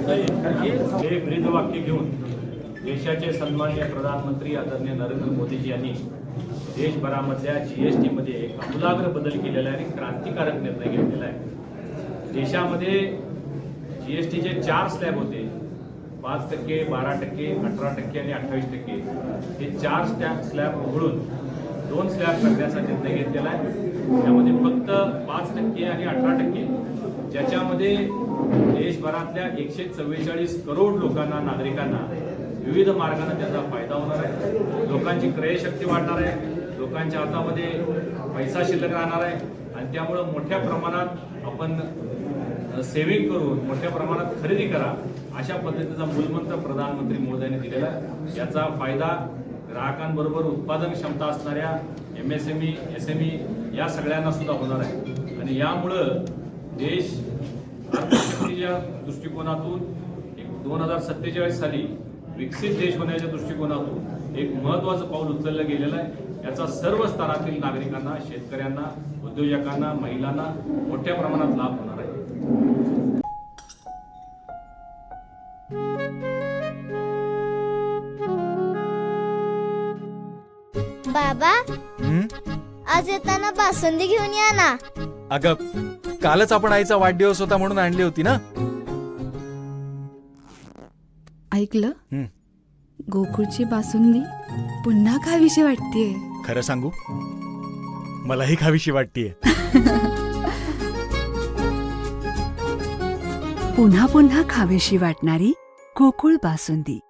हे ब्रीदवाक्य घेऊन देशाचे सन्माननीय प्रधानमंत्री आदरणीय नरेंद्र मोदीजी यांनी देशभरामधल्या जी एस टीमध्ये एक आमूलाग्र बदल केलेला आहे आणि क्रांतिकारक निर्णय घेतलेला आहे. देशामध्ये जी एस टीचे चार स्लॅब होते. पाच टक्के बारा टक्के अठरा टक्के आणि अठ्ठावीस टक्के. हे चार स्लॅब स्लॅब उघडून दोन स्लॅब करण्याचा निर्णय घेतलेला आहे. त्यामध्ये फक्त पाच टक्के आणि अठरा टक्के ज्याच्यामध्ये देशभरातल्या एकशे चव्वेचाळीस करोड लोकांना नागरिकांना विविध मार्गाने त्याचा फायदा होणार आहे. लोकांची क्रयशक्ती वाढणार आहे. लोकांच्या हातामध्ये पैसा शिल्लक राहणार आहे. आणि त्यामुळं मोठ्या प्रमाणात आपण सेव्हिंग करून मोठ्या प्रमाणात खरेदी करा अशा पद्धतीचा मूलमंत्र प्रधानमंत्री मोदयांनी दिलेला आहे. याचा फायदा ग्राहकांबरोबर उत्पादन क्षमता असणाऱ्या M S M E S M E या सगळ्यांना सुद्धा होणार आहे. आणि यामुळं देश अर्थशक्तीच्या दृष्टिकोनातून एक दोन हजार सत्तेचाळीस साली विकसित देश होण्याच्या दृष्टिकोनातून एक महत्वाचं पाऊल उचललं गेलेलं आहे. याचा सर्व स्तरातील नागरिकांना शेतकऱ्यांना उद्योजकांना महिलांना मोठ्या प्रमाणात लाभ होणार आहे. बाबा हं? आज येताना बासुंदी घेऊन या ना. अगं कालच आपण आईचा वाढदिवस होता म्हणून आणली होती ना? ऐकलं? हं. गोकुळची बासुंदी पुन्हा खावीशी वाटतेय. खरं सांगू? मलाही खावीशी वाटतीये. पुन्हा पुन्हा खावीशी वाटणारी गोकुळ बासुंदी.